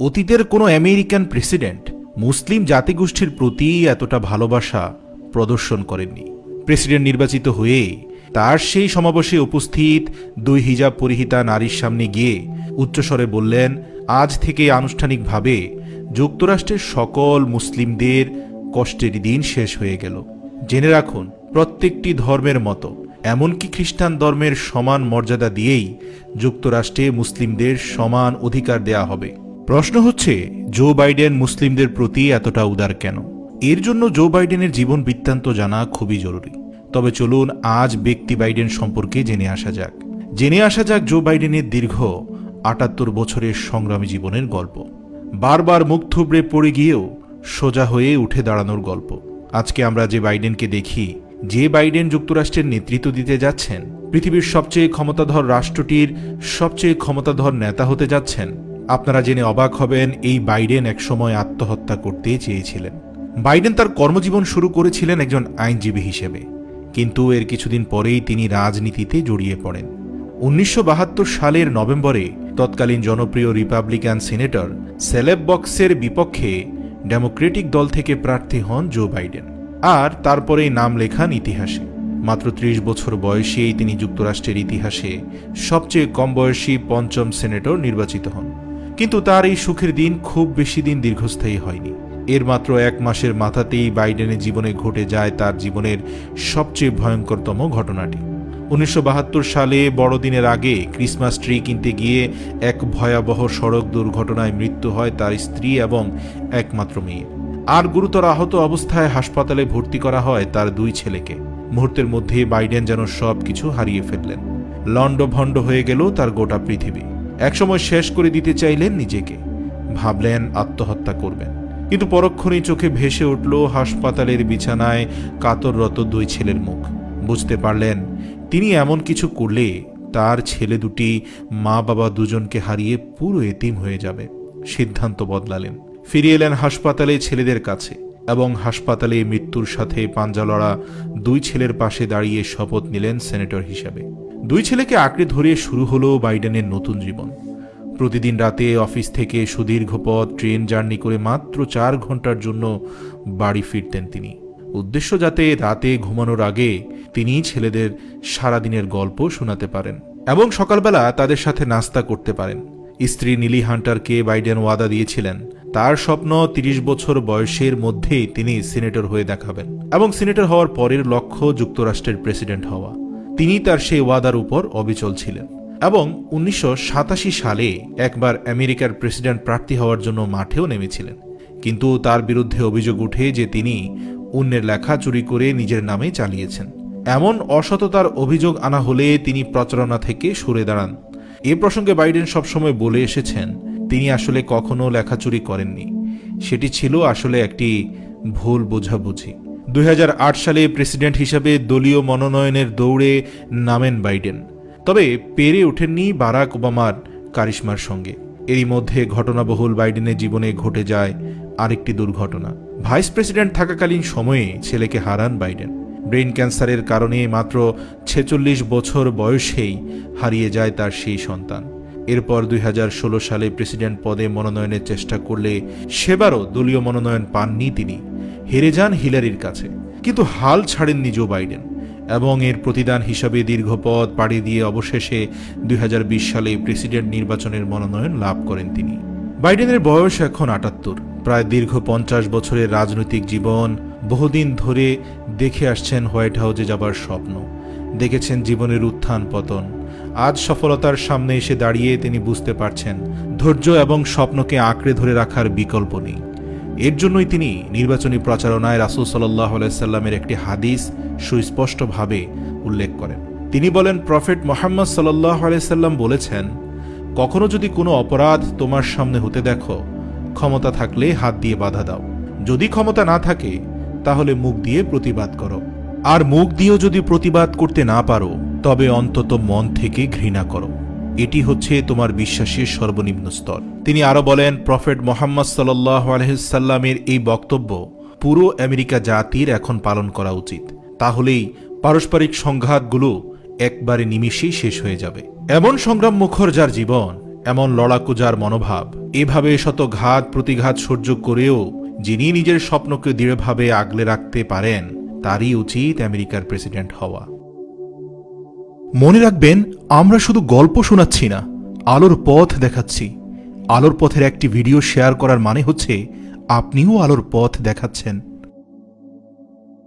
অতীতের কোনো American president মুসলিম জাতিগোষ্ঠীর প্রতি এতটা ভালোবাসা প্রদর্শন করেননি। প্রেসিডেন্ট নির্বাচিত হয়ে তার সেই সমাবেশে উপস্থিত দুই হিজাব পরিহিতা নারীর সামনে গিয়ে উচ্চস্বরে বললেন, আজ থেকে আনুষ্ঠানিকভাবে যুক্তরাষ্ট্রের সকল মুসলিমদের কষ্টের দিন শেষ হয়ে গেল। জেনে রাখুন, প্রত্যেকটি ধর্মের মতো, এমনকি খ্রিস্টান ধর্মের সমান মর্যাদা দিয়েই যুক্তরাষ্ট্রে মুসলিমদের সমান অধিকার দেয়া হবে। প্রশ্ন হচ্ছে জো বাইডেন মুসলিমদের প্রতি এতটা উদার কেন? এর জন্য জো বাইডেনের জীবন বৃত্তান্ত জানা খুবই জরুরি। তবে চলুন আজ ব্যক্তি বাইডেন সম্পর্কে জেনে আসা যাক। জেনে আসা যাক জো বাইডেনের দীর্ঘ আটাত্তর বছরের সংগ্রামী জীবনের গল্প। বারবার মুখ থুবড়ে পড়ে গিয়েও সোজা হয়ে উঠে দাঁড়ানোর গল্প। আজকে আমরা যে বাইডেনকে দেখি, যে বাইডেন যুক্তরাষ্ট্রের নেতৃত্ব দিতে যাচ্ছেন, পৃথিবীর সবচেয়ে ক্ষমতাধর রাষ্ট্রটির সবচেয়ে ক্ষমতাধর নেতা হতে যাচ্ছেন আপনারা জেনে অবাক হবেন, এই বাইডেন একসময় আত্মহত্যা করতে চেয়েছিলেন। বাইডেন তার কর্মজীবন শুরু করেছিলেন একজন আইনজীবী হিসেবে। কিন্তু এর কিছুদিন পরেই তিনি রাজনীতিতে জড়িয়ে পড়েন। উনিশশো বাহাত্তর সালের নভেম্বরে তৎকালীন জনপ্রিয় রিপাবলিকান সিনেটর সেলেব বক্সের বিপক্ষে ডেমোক্রেটিক দল থেকে প্রার্থী হন জো বাইডেন। আর তারপরেই নাম লেখান ইতিহাসে। মাত্র ত্রিশ বছর বয়সেই তিনি যুক্তরাষ্ট্রের ইতিহাসে সবচেয়ে কম বয়সী পঞ্চম সেনেটর নির্বাচিত হন। কিন্তু তার এই সুখের দিন খুব বেশি দিন দীর্ঘস্থায়ী হয়নি। এর মাত্র এক মাসের মাথাতেই বাইডেনের জীবনে ঘটে যায় তার জীবনের সবচেয়ে ভয়ঙ্করতম ঘটনাটি। উনিশশো বাহাত্তর সালে বড়দিনের আগে ক্রিসমাস ট্রি কিনতে গিয়ে এক ভয়াবহ সড়ক দুর্ঘটনায় মৃত্যু হয় তার স্ত্রী এবং একমাত্র মেয়ে। আর গুরুতর আহত অবস্থায় হাসপাতালে ভর্তি করা হয় তার দুই ছেলেকে। মুহূর্তের মধ্যে বাইডেন যেন সব কিছু হারিয়ে ফেললেন। লণ্ডভণ্ড হয়ে গেল তার গোটা পৃথিবী। একসময় শেষ করে দিতে চাইলেন নিজেকে। ভাবলেন আত্মহত্যা করবেন। কিন্তু পরক্ষণেই চোখে ভেসে উঠল হাসপাতালের বিছানায় কাতররত দুই ছেলের মুখ। বুঝতে পারলেন, তিনি এমন কিছু করলে তার ছেলে দুটি, মা বাবা দুজনকে হারিয়ে পুরো এতিম হয়ে যাবে। সিদ্ধান্ত বদলালেন। ফিরে এলেন হাসপাতালে ছেলেদের কাছে এবং হাসপাতালে মৃত্যুর সাথে পাঞ্জা লড়া দুই ছেলের পাশে দাঁড়িয়ে শপথ নিলেন সেনেটর হিসাবে। দুই ছেলেকে আঁকড়ে ধরে শুরু হলো বাইডেনের নতুন জীবন। প্রতিদিন রাতে অফিস থেকে সুদীর্ঘ পথ, ট্রেন জার্নি করে মাত্র চার ঘণ্টার জন্য বাড়ি ফিরতেন তিনি। উদ্দেশ্য যাতে রাতে ঘুমানোর আগে তিনি ছেলেদের সারাদিনের গল্প শোনাতে পারেন এবং সকালবেলা তাদের সাথে নাস্তা করতে পারেন। স্ত্রী নীলি হান্টারকে বাইডেন ওয়াদা দিয়েছিলেন, তার স্বপ্ন তিরিশ বছর বয়সের মধ্যেই তিনি সিনেটর হয়ে দেখাবেন এবং সিনেটর হওয়ার পরের লক্ষ্য যুক্তরাষ্ট্রের প্রেসিডেন্ট হওয়া। তিনি তার সেই ওয়াদার উপর অবিচল ছিলেন এবং উনিশশো সাতাশি সালে একবার আমেরিকার প্রেসিডেন্ট প্রার্থী হওয়ার জন্য মাঠেও নেমেছিলেন। কিন্তু তার বিরুদ্ধে অভিযোগ উঠে যে তিনি অন্যের লেখা চুরি করে নিজের নামে চালিয়েছেন। এমন অসততার অভিযোগ আনা হলে তিনি প্রচারণা থেকে সরে দাঁড়ান। এ প্রসঙ্গে বাইডেন সবসময় বলে এসেছেন, তিনি আসলে কখনো লেখাচুরি করেননি। সেটি ছিল আসলে একটি ভুল বোঝাবুঝি। দুই হাজার আট সালে প্রেসিডেন্ট হিসাবে দলীয় মনোনয়নের দৌড়ে নামেন বাইডেন। তবে পেরে ওঠেননি বারাক ওবামার কারিশমার সঙ্গে। এরই মধ্যে ঘটনাবহুল বাইডেনের জীবনে ঘটে যায় আরেকটি দুর্ঘটনা। ভাইস প্রেসিডেন্ট থাকাকালীন সময়ে ছেলেকে হারান বাইডেন। ব্রেন ক্যান্সারের কারণে মাত্র ছেচল্লিশ বছর বয়সেই হারিয়ে যায় তার সেই সন্তান। এরপর দুই হাজার ষোলো সালে প্রেসিডেন্ট পদে মনোনয়নের চেষ্টা করলে সেবারও দলীয় মনোনয়ন পাননি তিনি। হেরে যান হিলারির কাছে। কিন্তু হাল ছাড়েননি জো বাইডেন এবং এর প্রতিদান হিসাবে দীর্ঘ পথ পাড়ি দিয়ে অবশেষে দুই হাজার বিশ সালে প্রেসিডেন্ট নির্বাচনের মনোনয়ন লাভ করেন তিনি। বাইডেনের বয়স এখন আটাত্তর। প্রায় দীর্ঘ পঞ্চাশ বছরের রাজনৈতিক জীবন বহুদিন ধরে দেখে আসছেন হোয়াইট হাউসে যাবার স্বপ্ন। দেখেছেন জীবনের উত্থান পতন। আজ সফলতার সামনে এসে দাঁড়িয়ে তিনি বুঝতে পারছেন ধৈর্য এবং স্বপ্নকে আঁকড়ে ধরে রাখার বিকল্প নেই। এর জন্যই তিনি নির্বাচনী প্রচারণায় রাসুল সাল্লাহ সাল্লামের একটি হাদিস সুস্পষ্টভাবে উল্লেখ করেন। তিনি বলেন, প্রফেট মোহাম্মদ সাল্লাহ সাল্লাম বলেছেন, কখনো যদি কোনো অপরাধ তোমার সামনে হতে দেখো, ক্ষমতা থাকলে হাত দিয়ে বাধা দাও। যদি ক্ষমতা না থাকে, তাহলে মুখ দিয়ে প্রতিবাদ করো। আর মুখ দিয়েও যদি প্রতিবাদ করতে না পারো, তবে অন্তত মন থেকে ঘৃণা করো। এটি হচ্ছে তোমার বিশ্বাসের সর্বনিম্ন স্তর। তিনি আরও বলেন, প্রফেট মোহাম্মদ সাল্লাহ আলহিসাল্লামের এই বক্তব্য পুরো আমেরিকা জাতির এখন পালন করা উচিত। তাহলেই পারস্পরিক সংঘাতগুলো একবারে নিমিষেই শেষ হয়ে যাবে। এমন সংগ্রাম মুখর যার জীবন, এমন লড়াকু যার মনোভাব, এভাবে শত ঘাত প্রতিঘাত সহ্য করেও যিনি নিজের স্বপ্নকে দৃঢ়ভাবে আগলে রাখতে পারেন, তারই উচিত আমেরিকার প্রেসিডেন্ট হওয়া। মনে রাখবেন, আমরা শুধু গল্প শোনাচ্ছি না, আলোর পথ দেখাচ্ছি। আলোর পথের একটি ভিডিও শেয়ার করার মানে হচ্ছে আপনিও আলোর পথ দেখাচ্ছেন।